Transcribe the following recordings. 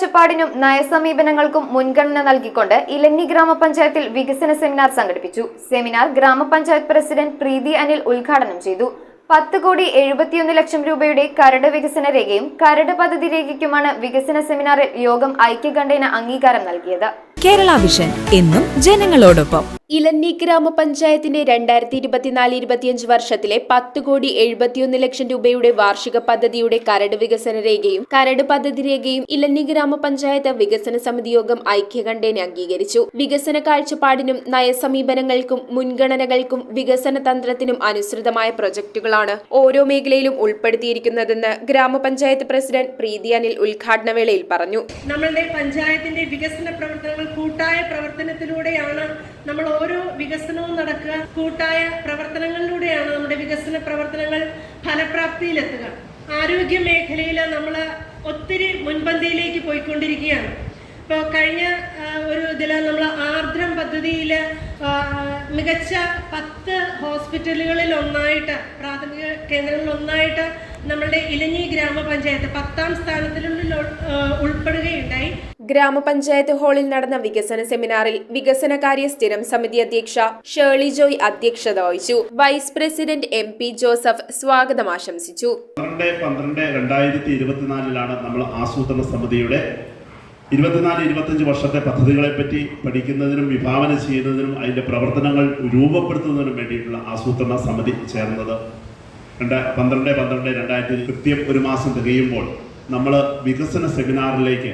കാഴ്ചപ്പാടിനും നയസമീപനങ്ങൾക്കും മുൻഗണന നൽകിക്കൊണ്ട് ഇലഞ്ഞി ഗ്രാമപഞ്ചായത്തിൽ വികസന സെമിനാർ സംഘടിപ്പിച്ചു. സെമിനാർ ഗ്രാമപഞ്ചായത്ത് പ്രസിഡന്റ് പ്രീതി അനിൽ ഉദ്ഘാടനം ചെയ്തു. പത്ത് കോടി എഴുപത്തിയൊന്ന് ലക്ഷം രൂപയുടെ കരട് വികസന രേഖയും കരട് പദ്ധതി രേഖയ്ക്കുമാണ് വികസന സെമിനാറിൽ യോഗം ഐക്യകണ്ഠേന അംഗീകാരം നൽകിയത്. കേരള വിഷൻ എന്നും ജനങ്ങളോടൊപ്പം. ഇലന്നി ഗ്രാമപഞ്ചായത്തിന്റെ രണ്ടായിരത്തി ഇരുപത്തിനാല് ഇരുപത്തിയഞ്ച് വർഷത്തിലെ പത്ത് കോടി എഴുപത്തിയൊന്ന് ലക്ഷം രൂപയുടെ വാർഷിക പദ്ധതിയുടെ കരട് വികസന രേഖയും കരട് പദ്ധതി രേഖയും ഇലന്നി ഗ്രാമപഞ്ചായത്ത് വികസന സമിതി യോഗം ഐക്യകണ്ഠേന അംഗീകരിച്ചു. വികസന കാഴ്ചപ്പാടിനും നയസമീപനങ്ങൾക്കും മുൻഗണനകൾക്കും വികസന തന്ത്രത്തിനും അനുസൃതമായ പ്രൊജക്ടുകളാണ് ഓരോ മേഖലയിലും ഉൾപ്പെടുത്തിയിരിക്കുന്നതെന്ന് ഗ്രാമപഞ്ചായത്ത് പ്രസിഡന്റ് പ്രീതി അനിൽ ഉദ്ഘാടന വേളയിൽ പറഞ്ഞു. നമ്മളുടെ പഞ്ചായത്തിന്റെ വികസന പ്രവർത്തനങ്ങൾ കൂട്ടായ പ്രവർത്തനത്തിലൂടെയാണ് നമ്മൾ ഓരോ വികസനവും നടക്കുക. കൂട്ടായ പ്രവർത്തനങ്ങളിലൂടെയാണ് നമ്മുടെ വികസന പ്രവർത്തനങ്ങൾ ഫലപ്രാപ്തിയിലെത്തുക. ആരോഗ്യ മേഖലയിൽ നമ്മൾ ഒത്തിരി മുൻപന്തിയിലേക്ക് പോയിക്കൊണ്ടിരിക്കുകയാണ്. ഇപ്പോൾ കഴിഞ്ഞ ഒരു ഇതിൽ നമ്മൾ ആർദ്രം പദ്ധതിയിൽ മികച്ച പത്ത് ഹോസ്പിറ്റലുകളിൽ ഒന്നായിട്ട് പ്രാഥമിക കേന്ദ്രങ്ങളിൽ ഒന്നായിട്ട് നമ്മളുടെ ഇലഞ്ഞി ഗ്രാമപഞ്ചായത്ത് പത്താം സ്ഥാനത്തിനുള്ളിൽ ഉൾ- ഉൾപ്പെടുകയുണ്ടായി. ഗ്രാമപഞ്ചായത്ത് ഹാളിൽ നടന്ന വികസന സെമിനാറിൽ വികസനകാര്യ സ്ഥിരം സമിതി അധ്യക്ഷ ഷേർലി ജോയ് അധ്യക്ഷത വഹിച്ചു. Vice president M P Joseph സ്വാഗതം ആശംസിച്ചു. പന്ത്രണ്ട് പന്ത്രണ്ട് രണ്ടായിരത്തി ഇരുപത്തിനാലിലാണ് നമ്മൾ ആസൂത്രണ സമിതിയുടെ ഇരുപത്തിനാല് ഇരുപത്തഞ്ച് വർഷത്തെ പദ്ധതികളെ പറ്റി പഠിക്കുന്നതിനും വിഭാവന ചെയ്യുന്നതിനും അതിന്റെ പ്രവർത്തനങ്ങൾ രൂപപ്പെടുത്തുന്നതിനും വേണ്ടിയിട്ടുള്ള ആസൂത്രണ സമിതി ചേർന്നത്. രണ്ട് പന്ത്രണ്ട് പന്ത്രണ്ട് രണ്ടായിരത്തി കൃത്യം ഒരു മാസം തികയുമ്പോൾ നമ്മൾ വികസന സെമിനാറിലേക്ക്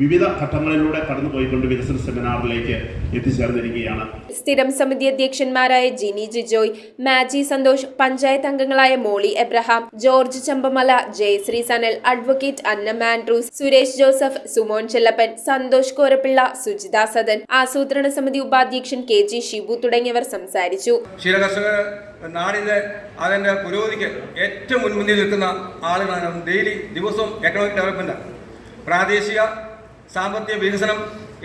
വിവിധ ഘട്ടങ്ങളിലൂടെ കടന്നുപോയിക്കൊണ്ട് വികസന സെമിനാറിലേക്ക് എത്തിച്ചേർന്നിരിക്കുകയാണ്. സ്ഥിരം സമിതി അധ്യക്ഷന്മാരായ ജിനി ജിജോയ് മാജി സന്തോഷ് പഞ്ചായത്ത് അംഗങ്ങളായ Molly Abraham George Champamala Jayasree Sanal advocate Anna Andrews Suresh Joseph Sumon Chellappan Santhosh Korappilly Sujitha Sadan ആസൂത്രണ സമിതി ഉപാധ്യക്ഷൻ കെ ജി ഷിബു തുടങ്ങിയവർ സംസാരിച്ചു. ക്ഷീരകർഷകർ നാടിന്റെ അതിന്റെ പുരോഗതിക്ക് ഏറ്റവും മുൻപന്തിയിൽ നിൽക്കുന്ന ആളുകളാണ്. ഡെയിലി ദിവസവും എക്കണോമിക് ഡെവലപ്മെന്റ് പ്രാദേശിക സാമ്പത്തിക വികസനം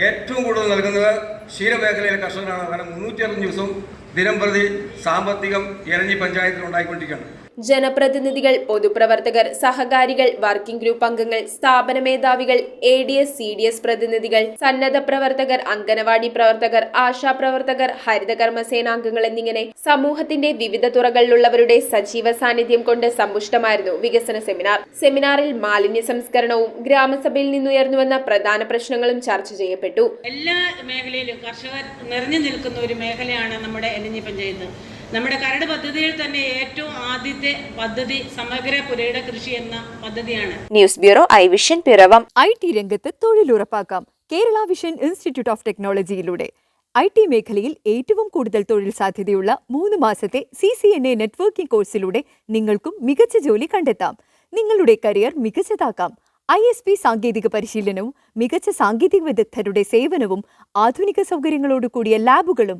ഏറ്റവും കൂടുതൽ നൽകുന്നത് ക്ഷീരമേഖലയിലെ കർഷകരാണ്. കാരണം മുന്നൂറ്റി അറുപത് ദിവസവും ദിനം പ്രതി സാമ്പത്തികം ഇരഞ്ഞി പഞ്ചായത്തിൽ ഉണ്ടായിക്കൊണ്ടിരിക്കുകയാണ്. ജനപ്രതിനിധികൾ പൊതുപ്രവർത്തകർ സഹകാരികൾ വർക്കിംഗ് ഗ്രൂപ്പ് അംഗങ്ങൾ സ്ഥാപന മേധാവികൾ A D S C D S പ്രതിനിധികൾ സന്നദ്ധ പ്രവർത്തകർ അംഗനവാടി പ്രവർത്തകർ ആശാ പ്രവർത്തകർ ഹരിതകർമ്മസേനാംഗങ്ങൾ എന്നിങ്ങനെ സമൂഹത്തിന്റെ വിവിധ തുറകളിലുള്ളവരുടെ സജീവ സാന്നിധ്യം കൊണ്ട് സമ്പുഷ്ടമായിരുന്നു വികസന സെമിനാർ. സെമിനാറിൽ മാലിന്യ സംസ്കരണവും ഗ്രാമസഭയിൽ നിന്നുയർന്നുവന്ന പ്രധാന പ്രശ്നങ്ങളും ചർച്ച ചെയ്യപ്പെട്ടു. എല്ലാ മേഖലയിലും കർഷകർ നിറഞ്ഞു നിൽക്കുന്ന ഒരു മേഖലയാണ് നമ്മുടെ എലഞ്ഞി പഞ്ചായത്ത് നമ്മുടെ കരട് പദ്ധതിയിൽ തന്നെ ഏറ്റവും ആദ്യത്തെ പദ്ധതി സമഗ്ര പുരയുടെ കൃഷി എന്ന പദ്ധതിയാണ്. News bureau I vision Piravom. I T രംഗത്ത് തൊഴിലുറപ്പാക്കാം. കേരള വിഷൻ ഇൻസ്റ്റിറ്റ്യൂട്ട് ഓഫ് ടെക്നോളജിയിലൂടെ. ഐ ടി മേഖലയിൽ ഏറ്റവും കൂടുതൽ തൊഴിൽ സാധ്യതയുള്ള മൂന്ന് മാസത്തെ C C N A networking കോഴ്സിലൂടെ നിങ്ങൾക്കും മികച്ച ജോലി കണ്ടെത്താം. നിങ്ങളുടെ കരിയർ മികച്ചതാക്കാം. ഐ എസ് പി സാങ്കേതിക പരിശീലനവും മികച്ച സാങ്കേതിക വിദഗ്ധരുടെ സേവനവും ആധുനിക സൗകര്യങ്ങളോട് കൂടിയ ലാബുകളും